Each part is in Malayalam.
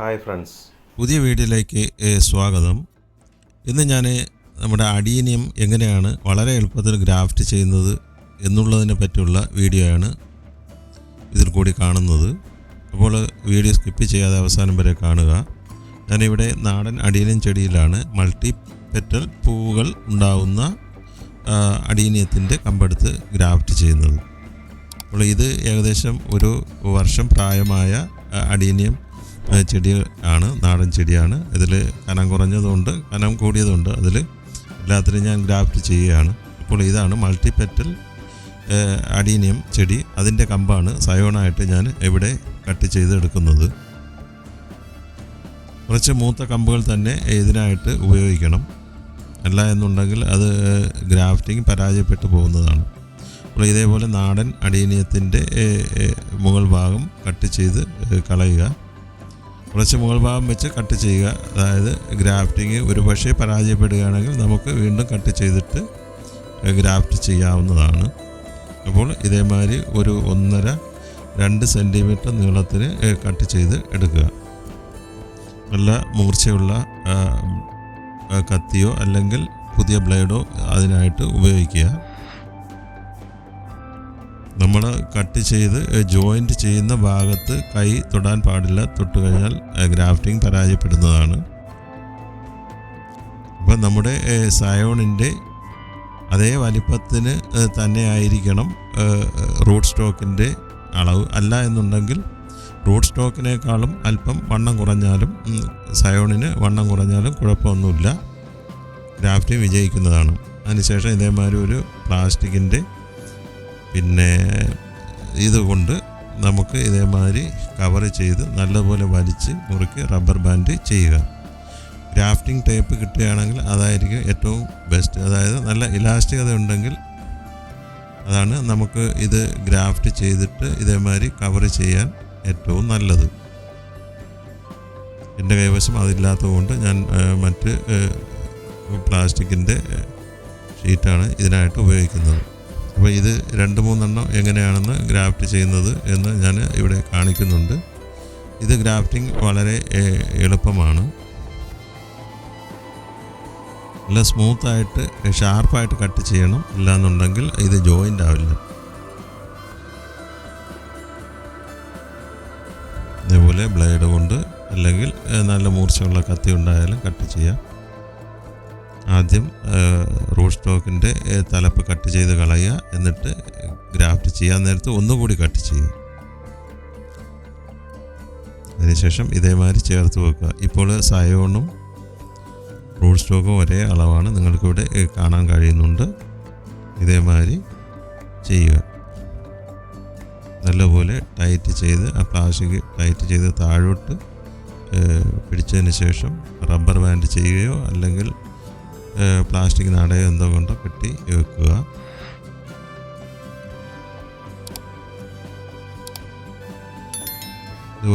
ഹായ് ഫ്രണ്ട്സ് പുതിയ വീഡിയോയിലേക്ക് സ്വാഗതം. ഇന്ന് ഞാൻ നമ്മുടെ അടിയനിയം എങ്ങനെയാണ് വളരെ എളുപ്പത്തിൽ ഗ്രാഫ്റ്റ് ചെയ്യുന്നത് എന്നുള്ളതിനെ പറ്റിയുള്ള വീഡിയോയാണ് ഇതിൽ കൂടി കാണുന്നത്. അപ്പോൾ വീഡിയോ സ്കിപ്പ് ചെയ്യാതെ അവസാനം വരെ കാണുക. ഞാനിവിടെ നാടൻ അടിയനിയം ചെടിയിലാണ് മൾട്ടി പെറ്റൽ പൂവുകൾ ഉണ്ടാവുന്ന അടിയനിയത്തിന്റെ കമ്പെടുത്ത് ഗ്രാഫ്റ്റ് ചെയ്യുന്നത്. അപ്പോൾ ഇത് ഏകദേശം ഒരു വർഷം പ്രായമായ അടിയനിയം ചെടി ആണ് നാടൻ ചെടിയാണ്. ഇതിൽ കനം കുറഞ്ഞതുണ്ട് കനം കൂടിയതുണ്ട്. അതിൽ എല്ലാത്തിനും ഞാൻ ഗ്രാഫ്റ്റ് ചെയ്യുകയാണ്. അപ്പോൾ ഇതാണ് മൾട്ടി പെറ്റൽ അടീനിയം ചെടി. അതിന്റെ കമ്പാണ് സയോണായിട്ട് ഞാൻ ഇവിടെ കട്ട് ചെയ്തെടുക്കുന്നത്. കുറച്ച് മൂത്ത കമ്പുകൾ തന്നെ ഇതിനായിട്ട് ഉപയോഗിക്കണം. അല്ല എന്നുണ്ടെങ്കിൽ അത് ഗ്രാഫ്റ്റിംഗ് പരാജയപ്പെട്ടു പോകുന്നതാണ്. അപ്പോൾ ഇതേപോലെ നാടൻ അടീനിയത്തിന്റെ മുകൾ ഭാഗം കട്ട് ചെയ്ത് കളയുക. കുറച്ച് മുകൾ ഭാഗം വെച്ച് കട്ട് ചെയ്യുക. അതായത് ഗ്രാഫ്റ്റിംഗ് ഒരു പക്ഷേ പരാജയപ്പെടുകയാണെങ്കിൽ നമുക്ക് വീണ്ടും കട്ട് ചെയ്തിട്ട് ഗ്രാഫ്റ്റ് ചെയ്യാവുന്നതാണ്. അപ്പോൾ ഇതേമാതിരി ഒരു ഒന്നര രണ്ട് സെന്റിമീറ്റർ നീളത്തിന് കട്ട് ചെയ്ത് എടുക്കുക. നല്ല മൂർച്ചയുള്ള കത്തിയോ അല്ലെങ്കിൽ പുതിയ ബ്ലേഡോ അതിനായിട്ട് ഉപയോഗിക്കുക. നമ്മൾ കട്ട് ചെയ്ത് ജോയിന്റ് ചെയ്യുന്ന ഭാഗത്ത് കൈ തൊടാൻ പാടില്ല. തൊട്ട് കഴിഞ്ഞാൽ ഗ്രാഫ്റ്റിംഗ് പരാജയപ്പെടുന്നതാണ്. അപ്പം നമ്മുടെ സയോണിന്റെ അതേ വലിപ്പത്തിന് തന്നെ ആയിരിക്കണം റൂട്ട് സ്റ്റോക്കിന്റെ അളവ്. അല്ല എന്നുണ്ടെങ്കിൽ റൂട്ട് സ്റ്റോക്കിനേക്കാളും അല്പം വണ്ണം കുറഞ്ഞാലും സയോണിന് വണ്ണം കുറഞ്ഞാലും കുഴപ്പമൊന്നുമില്ല. ഗ്രാഫ്റ്റിംഗ് വിജയിക്കുന്നതാണ്. അതിനുശേഷം ഇതേമാതിരി ഒരു പ്ലാസ്റ്റിക്കിന്റെ പിന്നെ ഇതുകൊണ്ട് നമുക്ക് ഇതേമാതിരി കവർ ചെയ്ത് നല്ലപോലെ വലിച്ച് മുറുക്കി റബ്ബർ ബാൻഡ് ചെയ്യുക. ഗ്രാഫ്റ്റിംഗ് ടേപ്പ് കിട്ടുകയാണെങ്കിൽ അതായിരിക്കും ഏറ്റവും ബെസ്റ്റ് അതായത് നല്ല ഇലാസ്റ്റികത ഉണ്ടെങ്കിൽ അതാണ് നമുക്ക് ഇത് ഗ്രാഫ്റ്റ് ചെയ്തിട്ട് ഇതേമാതിരി കവർ ചെയ്യാൻ ഏറ്റവും നല്ലത്. എന്റെ കൈവശം അതില്ലാത്തതുകൊണ്ട് ഞാൻ മറ്റ് പ്ലാസ്റ്റിക്കിന്റെ ഷീറ്റാണ് ഇതിനായിട്ട് ഉപയോഗിക്കുന്നത്. അപ്പോൾ ഇത് രണ്ട് മൂന്നെണ്ണം എങ്ങനെയാണെന്ന് ഗ്രാഫ്റ്റ് ചെയ്യുന്നത് എന്ന് ഞാൻ ഇവിടെ കാണിക്കുന്നുണ്ട്. ഇത് ഗ്രാഫ്റ്റിംഗ് വളരെ എളുപ്പമാണ്. നല്ല സ്മൂത്തായിട്ട് ഷാർപ്പായിട്ട് കട്ട് ചെയ്യണം. ഇല്ലാന്നുണ്ടെങ്കിൽ ഇത് ജോയിന്റ് ആവില്ല. ഇതേപോലെ ബ്ലേഡ് കൊണ്ട് അല്ലെങ്കിൽ നല്ല മൂർച്ചയുള്ള കത്തി ഉണ്ടായാലും കട്ട് ചെയ്യാം. ആദ്യം റൂട്ട് സ്റ്റോക്കിന്റെ തലപ്പ് കട്ട് ചെയ്ത് കളയുക. എന്നിട്ട് ഗ്രാഫ്റ്റ് ചെയ്യാൻ നേരത്ത് ഒന്നുകൂടി കട്ട് ചെയ്യുക. അതിനുശേഷം ഇതേമാതിരി ചേർത്ത് വെക്കുക. ഇപ്പോൾ സയോണും റൂട്ട് സ്റ്റോക്കും ഒരേ അളവാണ് നിങ്ങൾക്കിവിടെ കാണാൻ കഴിയുന്നുണ്ട്. ഇതേമാതിരി ചെയ്യുക. നല്ലപോലെ ടൈറ്റ് ചെയ്ത് ആ പ്ലാസ്റ്റിക് ടൈറ്റ് ചെയ്ത് താഴോട്ട് പിടിച്ചതിന് ശേഷം റബ്ബർ ബാൻഡ് ചെയ്യുകയോ അല്ലെങ്കിൽ പ്ലാസ്റ്റിക് നടയോ എന്തോ കൊണ്ടോ കെട്ടി വെക്കുക.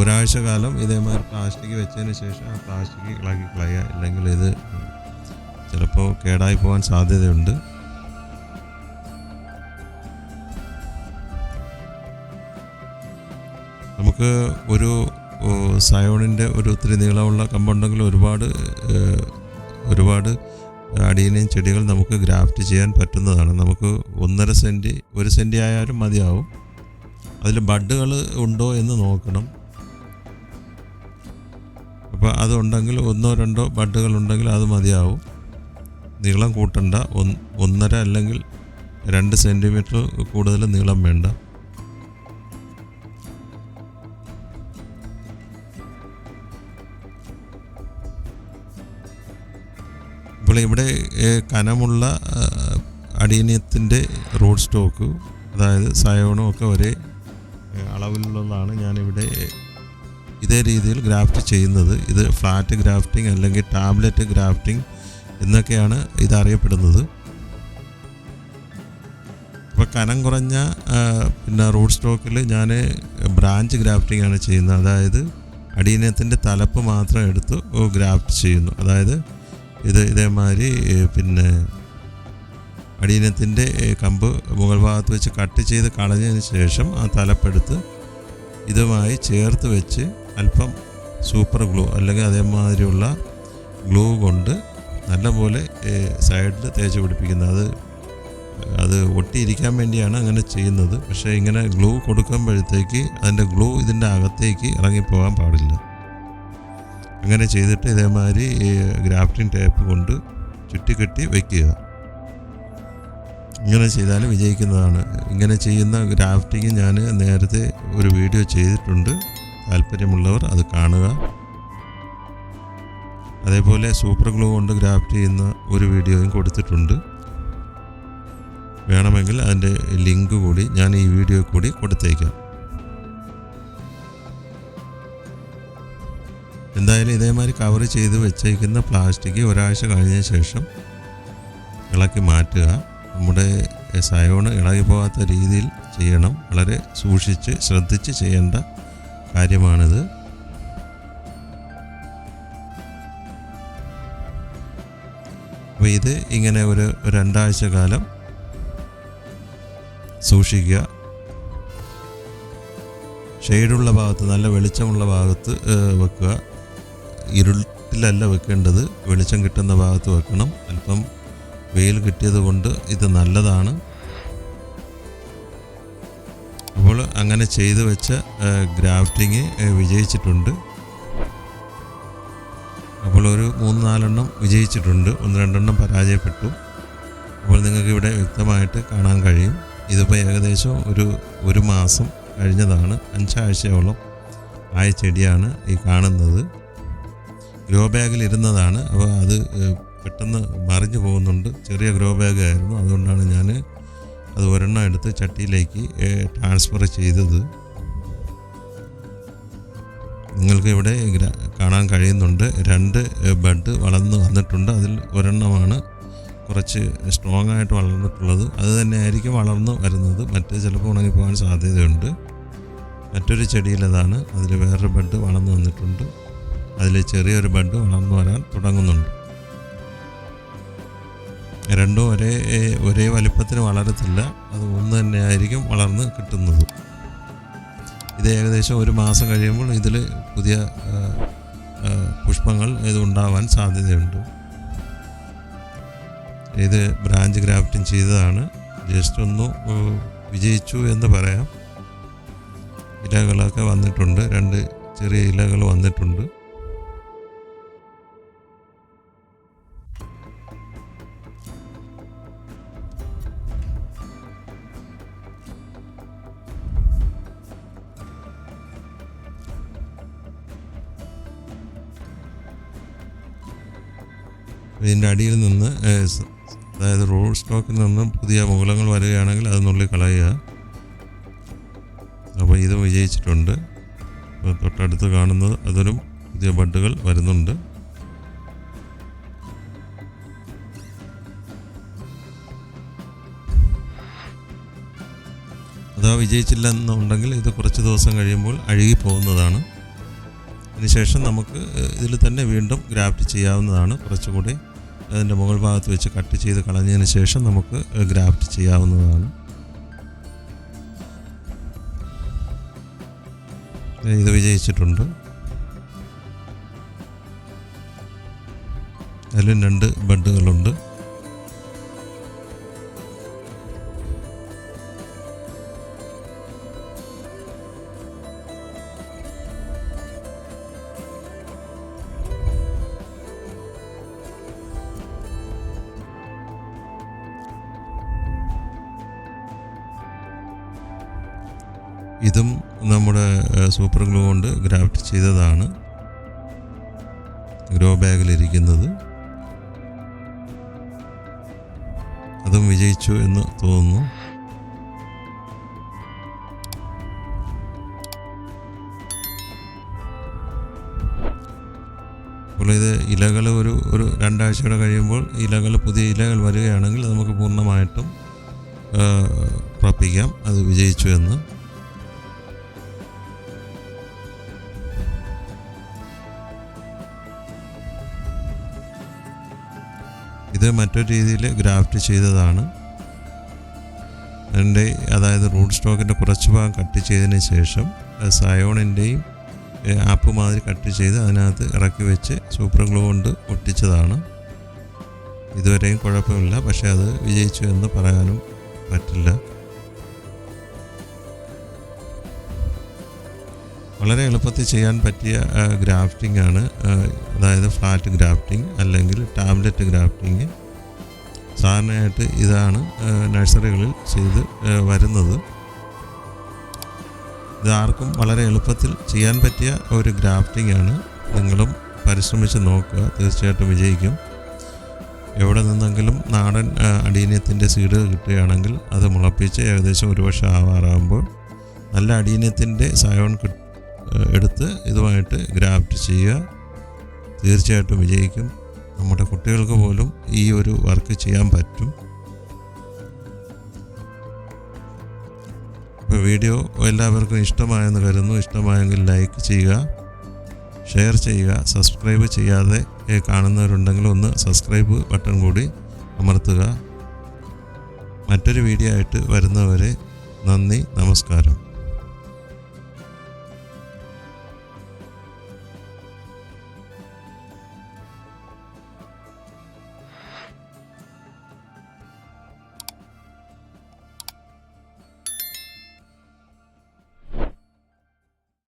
ഒരാഴ്ച കാലം ഇതേമാതിരി പ്ലാസ്റ്റിക് വെച്ചതിന് ശേഷം ആ പ്ലാസ്റ്റിക് ഇളക്കി കളയുക. അല്ലെങ്കിൽ ഇത് ചിലപ്പോൾ കേടായി പോകാൻ സാധ്യതയുണ്ട്. നമുക്ക് ഒരു സയോണിന്റെ ഒരു ഒത്തിരി നീളമുള്ള കമ്പുണ്ടെങ്കിൽ ഒരുപാട് ഒരുപാട് അടിയനെയും ചെടികൾ നമുക്ക് ഗ്രാഫ്റ്റ് ചെയ്യാൻ പറ്റുന്നതാണ്. നമുക്ക് ഒന്നര സെന്റ് ഒരു സെന്റ് ആയാലും മതിയാവും. അതിൽ ബഡുകൾ ഉണ്ടോ എന്ന് നോക്കണം. അപ്പോൾ അതുണ്ടെങ്കിൽ ഒന്നോ രണ്ടോ ബഡുകൾ ഉണ്ടെങ്കിൽ അത് മതിയാവും. നീളം കൂട്ടണ്ട. ഒന്ന് ഒന്നര അല്ലെങ്കിൽ രണ്ട് സെന്റിമീറ്റർ കൂടുതൽ നീളം വേണ്ട. ഇവിടെ കനമുള്ള അടീനിയത്തിന്റെ റോഡ് സ്റ്റോക്ക് അതായത് സയോണും ഒക്കെ ഒരേ അളവിലുള്ളതാണ് ഞാനിവിടെ ഇതേ രീതിയിൽ ഗ്രാഫ്റ്റ് ചെയ്യുന്നത്. ഇത് ഫ്ലാറ്റ് ഗ്രാഫ്റ്റിംഗ് അല്ലെങ്കിൽ ടാബ്ലറ്റ് ഗ്രാഫ്റ്റിംഗ് എന്നൊക്കെയാണ് ഇതറിയപ്പെടുന്നത്. അപ്പോൾ കനം കുറഞ്ഞ പിന്നെ റൂട്ട് സ്റ്റോക്കിൽ ഞാൻ ബ്രാഞ്ച് ഗ്രാഫ്റ്റിംഗ് ആണ് ചെയ്യുന്നത്. അതായത് അടീനത്തിന്റെ തലപ്പ് മാത്രം എടുത്ത് ഗ്രാഫ്റ്റ് ചെയ്യുന്നു. അതായത് ഇത് ഇതേമാതിരി പിന്നെ അടിയനത്തിന്റെ കമ്പ് മുകൾ ഭാഗത്ത് വെച്ച് കട്ട് ചെയ്ത് കളഞ്ഞതിന് ശേഷം ആ തലപ്പെടുത്ത് ഇതുമായി ചേർത്ത് വെച്ച് അല്പം സൂപ്പർ ഗ്ലൂ അല്ലെങ്കിൽ അതേമാതിരിയുള്ള ഗ്ലൂ കൊണ്ട് നല്ലപോലെ സൈഡിൽ തേച്ച് പിടിപ്പിക്കുന്നത്. അത് അത് ഒട്ടിയിരിക്കാൻ വേണ്ടിയാണ് അങ്ങനെ ചെയ്യുന്നത്. പക്ഷേ ഇങ്ങനെ ഗ്ലൂ കൊടുക്കുമ്പോഴത്തേക്ക് അതിന്റെ ഗ്ലൂ ഇതിന്റെ അകത്തേക്ക് ഇറങ്ങിപ്പോകാൻ പാടില്ല. അങ്ങനെ ചെയ്തിട്ട് ഇതേമാതിരി ഈ ഗ്രാഫ്റ്റിംഗ് ടേപ്പ് കൊണ്ട് ചുറ്റിക്കെട്ടി വയ്ക്കുക ഇങ്ങനെ ചെയ്താൽ വിജയിക്കുന്നതാണ്. ഇങ്ങനെ ചെയ്യുന്ന ഗ്രാഫ്റ്റിംഗ് ഞാൻ നേരത്തെ ഒരു വീഡിയോ ചെയ്തിട്ടുണ്ട്. താല്പര്യമുള്ളവർ അത് കാണുക. അതേപോലെ സൂപ്പർ ഗ്ലൂ കൊണ്ട് ഗ്രാഫ്റ്റ് ചെയ്യുന്ന ഒരു വീഡിയോയും കൊടുത്തിട്ടുണ്ട്. വേണമെങ്കിൽ അതിന്റെ ലിങ്ക് കൂടി ഞാൻ ഈ വീഡിയോ കൂടി കൊടുത്തേക്കാം. എന്തായാലും ഇതേമാതിരി കവർ ചെയ്ത് വെച്ചേക്കുന്ന പ്ലാസ്റ്റിക് ഒരാഴ്ച കഴിഞ്ഞ ശേഷം ഇളക്കി മാറ്റുക. നമ്മുടെ സയോണ് ഇളകി പോകാത്ത രീതിയിൽ ചെയ്യണം. വളരെ സൂക്ഷിച്ച് ശ്രദ്ധിച്ച് ചെയ്യേണ്ട കാര്യമാണിത്. അപ്പോൾ ഇത് ഇങ്ങനെ ഒരു രണ്ടാഴ്ച കാലം സൂക്ഷിക്കുക. ഷെയ്ഡുള്ള ഭാഗത്ത് നല്ല വെളിച്ചമുള്ള ഭാഗത്ത് വെക്കുക. ഇരുട്ടിലല്ല വെക്കേണ്ടത്. വെളിച്ചം കിട്ടുന്ന ഭാഗത്ത് വെക്കണം. അല്പം വെയിൽ കിട്ടിയത് കൊണ്ട് ഇത് നല്ലതാണ്. അപ്പോൾ അങ്ങനെ ചെയ്തു വെച്ച ഗ്രാഫ്റ്റിങ് വിജയിച്ചിട്ടുണ്ട്. അപ്പോൾ ഒരു മൂന്ന് നാലെണ്ണം വിജയിച്ചിട്ടുണ്ട്. ഒന്ന് രണ്ടെണ്ണം പരാജയപ്പെട്ടു. അപ്പോൾ നിങ്ങൾക്ക് ഇവിടെ വ്യക്തമായിട്ട് കാണാൻ കഴിയും. ഇതിപ്പോൾ ഏകദേശം ഒരു ഒരു മാസം കഴിഞ്ഞതാണ്. അഞ്ചാഴ്ചയോളം ആയ ചെടിയാണ് ഈ കാണുന്നത്. ഗ്രോ ബാഗിൽ ഇരുന്നതാണ്. അപ്പോൾ അത് പെട്ടെന്ന് മറിഞ്ഞു പോകുന്നുണ്ട്. ചെറിയ ഗ്രോ ബാഗ് ആയിരുന്നു. അതുകൊണ്ടാണ് ഞാൻ അത് ഒരെണ്ണം എടുത്ത് ചട്ടിയിലേക്ക് ട്രാൻസ്ഫർ ചെയ്തത്. നിങ്ങൾക്ക് ഇവിടെ കാണാൻ കഴിയുന്നുണ്ട്. രണ്ട് ബഡ് വളർന്ന് വന്നിട്ടുണ്ട്. അതിൽ ഒരെണ്ണമാണ് കുറച്ച് സ്ട്രോങ് ആയിട്ട് വളർന്നിട്ടുള്ളത്. അത് തന്നെ ആയിരിക്കും വളർന്ന് വരുന്നത്. മറ്റ് ചിലപ്പോൾ ഉണങ്ങിപ്പോകാൻ സാധ്യതയുണ്ട്. മറ്റൊരു ചെടിയിലതാണ് അതിൽ വേറൊരു ബഡ് വളർന്നു വന്നിട്ടുണ്ട്. അതിൽ ചെറിയൊരു ബഡ് വളർന്നു വരാൻ തുടങ്ങുന്നുണ്ട്. രണ്ടും ഒരേ ഒരേ വലിപ്പത്തിന് വളരത്തില്ല. അത് ഒന്ന് തന്നെ ആയിരിക്കും വളർന്ന് കിട്ടുന്നത്. ഇത് ഏകദേശം ഒരു മാസം കഴിയുമ്പോൾ ഇതിൽ പുതിയ പുഷ്പങ്ങൾ ഇത് ഉണ്ടാവാൻ സാധ്യതയുണ്ട്. ഇത് ബ്രാഞ്ച് ഗ്രാഫ്റ്റിംഗ് ചെയ്തതാണ്. ജസ്റ്റ് ഒന്ന് വിജയിച്ചു എന്ന് പറയാം. ഇലകളൊക്കെ വന്നിട്ടുണ്ട്. രണ്ട് ചെറിയ ഇലകൾ വന്നിട്ടുണ്ട്. ഇതിന്റെ അടിയിൽ നിന്ന് അതായത് റോഡ് സ്റ്റോക്കിൽ നിന്നും പുതിയ മൂലങ്ങൾ വരികയാണെങ്കിൽ അത് നുള്ളി കളയുക. അപ്പോൾ ഇത് വിജയിച്ചിട്ടുണ്ട്. തൊട്ടടുത്ത് കാണുന്നത് അതൊരു പുതിയ ബഡുകൾ വരുന്നുണ്ട്. അഥവാ വിജയിച്ചില്ല എന്നുണ്ടെങ്കിൽ ഇത് കുറച്ച് ദിവസം കഴിയുമ്പോൾ അഴുകി പോകുന്നതാണ് അതിനുശേഷം നമുക്ക് ഇതിൽ തന്നെ വീണ്ടും ഗ്രാഫ്റ്റ് ചെയ്യാവുന്നതാണ്. കുറച്ചുകൂടി അതിന്റെ മുകൾ ഭാഗത്ത് വെച്ച് കട്ട് ചെയ്ത് കളഞ്ഞതിന് ശേഷം നമുക്ക് ഗ്രാഫ്റ്റ് ചെയ്യാവുന്നതാണ്. ഇത് വിജയിച്ചിട്ടുണ്ട്. അതിലും രണ്ട് ബഡുകളുണ്ട്. സൂപ്പർ ഗ്ലൂ കൊണ്ട് ഗ്രാഫ്റ്റ് ചെയ്തതാണ്. ഗ്രോ ബാഗിലിരിക്കുന്നത്. അതും വിജയിച്ചു എന്ന് തോന്നുന്നു. അപ്പോൾ ഇത് ഇലകൾ ഒരു ഒരു രണ്ടാഴ്ചയുടെ കഴിയുമ്പോൾ ഇലകൾ പുതിയ ഇലകൾ വരികയാണെങ്കിൽ നമുക്ക് പൂർണമായിട്ടും ഉറപ്പിക്കാം. അത് വിജയിച്ചു എന്ന്. ഇത് മറ്റൊരു രീതിയിൽ ഗ്രാഫ്റ്റ് ചെയ്തതാണ്. അതിന്റെ അതായത് റൂട്ട് സ്റ്റോക്കിന്റെ കുറച്ച് ഭാഗം കട്ട് ചെയ്തതിന് ശേഷം സയോണിന്റെയും ആപ്പ് മാതിരി കട്ട് ചെയ്ത് അതിനകത്ത് ഇറക്കി വെച്ച് സൂപ്പർ ഗ്ലൂ കൊണ്ട് ഒട്ടിച്ചതാണ് ഇതുവരെയും കുഴപ്പമില്ല പക്ഷേ അത് വിജയിച്ചു എന്ന് പറയാനും പറ്റില്ല. വളരെ എളുപ്പത്തിൽ ചെയ്യാൻ പറ്റിയ ഗ്രാഫ്റ്റിംഗ് ആണ്. അതായത് ഫ്ലാറ്റ് ഗ്രാഫ്റ്റിംഗ് അല്ലെങ്കിൽ ടാബ്ലറ്റ് ഗ്രാഫ്റ്റിംഗ്. സാധാരണയായിട്ട് ഇതാണ് നഴ്സറികളിൽ ചെയ്ത് വരുന്നത്. ഇത് ആർക്കും വളരെ എളുപ്പത്തിൽ ചെയ്യാൻ പറ്റിയ ഒരു ഗ്രാഫ്റ്റിംഗ് ആണ്. നിങ്ങളും പരിശ്രമിച്ച് നോക്കുക തീർച്ചയായിട്ടും വിജയിക്കും. എവിടെ നിന്നെങ്കിലും നാടൻ അടീനത്തിന്റെ സീഡ് കിട്ടുകയാണെങ്കിൽ അത് മുളപ്പിച്ച് ഏകദേശം ഒരു വർഷം ആവാറാകുമ്പോൾ നല്ല അടീനത്തിന്റെ സയോൺ കിട്ട്. എടുത്ത് ഇതുമായിട്ട് ഗ്രാഫ്റ്റ് ചെയ്യുക. തീർച്ചയായിട്ടും വിജയിക്കും. നമ്മുടെ കുട്ടികൾക്ക് പോലും ഈ ഒരു വർക്ക് ചെയ്യാൻ പറ്റും. ഇപ്പോൾ വീഡിയോ എല്ലാവർക്കും ഇഷ്ടമായെന്ന് കരുതുന്നു. ഇഷ്ടമായെങ്കിൽ ലൈക്ക് ചെയ്യുക ഷെയർ ചെയ്യുക സബ്സ്ക്രൈബ് ചെയ്യാതെ കാണുന്നവരുണ്ടെങ്കിൽ ഒന്ന് സബ്സ്ക്രൈബ് ബട്ടൺ കൂടി അമർത്തുക. മറ്റൊരു വീഡിയോ ആയിട്ട് വരുന്നവരെ നന്ദി നമസ്കാരം.